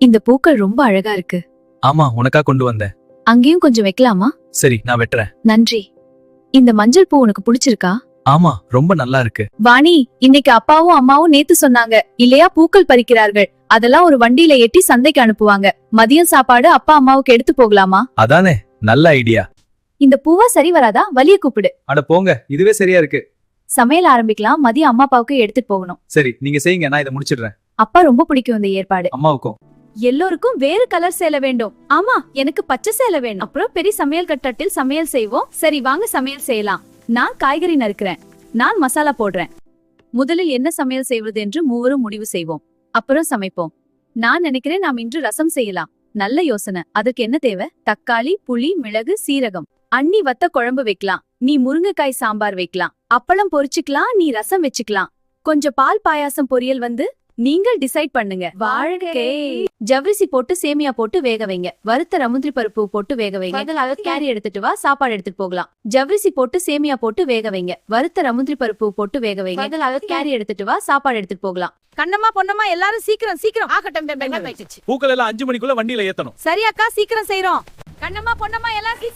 இந்த பூக்கள் ரொம்ப அழகா இருக்கு. ஆமா உனக்கா கொண்டு வந்தேன். அங்கேயும் கொஞ்சம் வைக்கலாமா? சரி நான் வெட்டுறேன். நன்றி. இந்த மஞ்சள் பூ உனக்கு பிடிச்சிருக்கா? ஆமா ரொம்ப நல்லா இருக்கு. வாணி இன்னைக்கு அப்பாவும் அம்மாவும் நேத்து சொன்னாங்க இல்லையா பூக்கள் பறிக்கிறார்கள். அதெல்லாம் ஒரு வண்டியில ஏட்டி சந்தைக்கு அனுப்புவாங்க. மதியம் சாப்பாடு அப்பா அம்மாவுக்கு எடுத்து போகலாமா? அதானே நல்ல ஐடியா. இந்த பூவா சரி வராதா? வலிய கூப்பிடு. அட போங்க இதுவே சரியா இருக்கு. சமையல் ஆரம்பிக்கலாம் மதியம் அம்மா அப்பாவுக்கு எடுத்துட்டு போகணும். சரி நீங்க செய்யுங்க நான் இதை முடிச்சிடுறேன். அப்பா ரொம்ப பிடிக்கும் இந்த ஏற்பாடு. அம்மாவுக்கும். எல்லோருக்கும் வேறு கலர் சேலை வேண்டும். ஆமா எனக்கு பச்சை சேலை வேணும். அப்புறம் பெரிய சமையல் கட்டத்தில் சமையல் செய்வோம். சரி வாங்க சமையல் செய்யலாம். நான் காய்கறி நறுக்கிறேன். நான் மசாலா போடுறேன். முதலில் என்ன சமையல் செய்வது என்று மூவரும் முடிவு செய்வோம். அப்புறம் சமைப்போம். நான் நினைக்கிறேன் நாம் இன்று ரசம் செய்யலாம். நல்ல யோசனை. அதற்கு என்ன தேவை? தக்காளி புளி மிளகு சீரகம். அண்ணி வத்த குழம்பு வைக்கலாம். நீ முருங்கைக்காய் சாம்பார் வைக்கலாம். அப்பளம் பொரிச்சுக்கலாம். நீ ரசம் வச்சுக்கலாம். கொஞ்சம் பால் பாயாசம் பொரியல் வந்து நீங்கள் டிசைட் பண்ணுங்க. வாழ்க்கை. ஜவ்வரிசி போட்டு சேமியா போட்டு வேக வைங்க. வறுத்த ரமுந்திரி பருப்பு போட்டு வேக வைங்க. கேரி எடுத்துட்டு வா சாப்பாடு எடுத்துட்டு போகலாம். ஜவ்வரிசி போட்டு சேமியா போட்டு வேக வைங்க. வறுத்த ரமுந்திரி பருப்பு போட்டு வேக வைங்க. கேரி எடுத்துட்டு வா சாப்பாடு எடுத்துட்டு போகலாம். கண்ணம்மா பொண்ணம்மா எல்லாரும் சீக்கிரம் சீக்கிரம். ஆகட்டும் பூக்கள் எல்லாம் அஞ்சு மணிக்குள்ள வண்டியில ஏத்தணும். சரி அக்கா சீக்கிரம் செய்றோம். கண்ணம்மா பொண்ணம்மா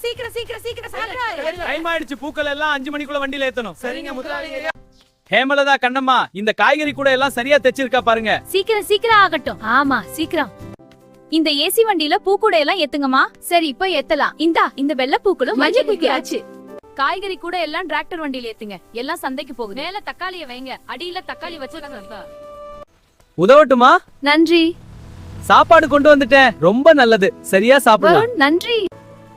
சீக்கிரம் சீக்கிரம் சீக்கிரம் சீக்கிரம் டைம் ஆயிடுச்சு பூக்கள் எல்லாம் அஞ்சு மணிக்குள்ள வண்டியில ஏத்தணும். சரிங்க முதலாளி. ஹேமலதா கண்ணம்மா இந்த காய்கறி கூட எல்லாம் சரியா தைச்சிருக்கா பாருங்க. சீக்கிரம் சீக்கிரம் ஆகட்டும். ஆமா சீக்கிரம். இந்த ஏசி வண்டியில பூக்கூடை எல்லாம் ஏத்துங்கம்மா. சரி இப்ப ஏத்தலாம். இந்தா இந்த வெள்ளை பூக்களும் மஞ்சள் பூக்கியாச்சு காய்கறி கூட எல்லாம் டிராக்டர் வண்டியில ஏத்துங்க. எல்லாம் சந்தைக்கு போகுது. மேல தக்காளிய வைங்க. அடியில தக்காளி வச்சிருக்காங்க உதவட்டுமா? நன்றி. சாப்பாடு கொண்டு வந்துட்டேன். ரொம்ப நல்லது. சரியா சாப்பிடலாம். நன்றி.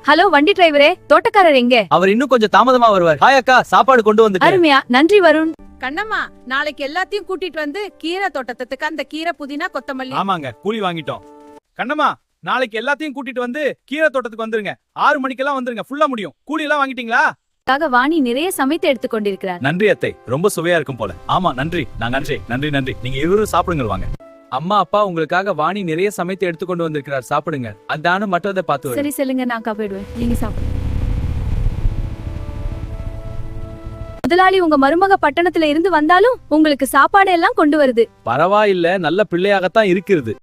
ஹலோ வண்டி டிரைவரே தோட்டக்காரர் எங்க? அவர் இன்னும் கொஞ்சம் தாமதமா வருவார். ஹாய் அக்கா சாப்பாடு கொண்டு வந்துட்டேன். அருமையா நன்றி வருண். கண்ணம்மா நாளைக்கு எல்லாத்தையும் கூட்டிட்டு வந்து கீரை தோட்டத்துக்கு அந்த கீரை புதினா கொத்தமல்லி. ஆமாங்க கூலி வாங்கிட்டோம். கண்ணம்மா நாளைக்கு எல்லாத்தையும் கூட்டிட்டு வந்து கீரை தோட்டத்துக்கு வந்துருங்க. ஆறு மணிக்கெல்லாம் வந்துருங்க ஃபுல்லா முடியும். கூலி எல்லாம் வாங்கிட்டீங்களா? க்காக வாணி நிறைய சமைத்து எடுத்துக் கொண்டிருக்கிறார். நன்றி அத்தை. ரொம்ப சுவையா இருக்கும் போல. ஆமா நன்றி. நான் நன்றி நன்றி நன்றி. நீங்க இருவரும் சாப்பிடுங்க வாங்க. அம்மா அப்பா உங்களுக்காக வாணி நிறைய சமைத்து எடுத்துக்கொண்டு வந்திருக்கிறார். சாப்பிடுங்க. அதான மற்றதை பார்த்து. சரி சொல்லுங்க நான் காப்பிடுவேன். நீங்க சாப்பிடுங்க. முதலாளி உங்க மருமக பட்டணத்துல இருந்து வந்தாலும் உங்களுக்கு சாப்பாடு எல்லாம் கொண்டு வருது. பரவாயில்ல நல்ல பிள்ளையாகத்தான் இருக்கிறது.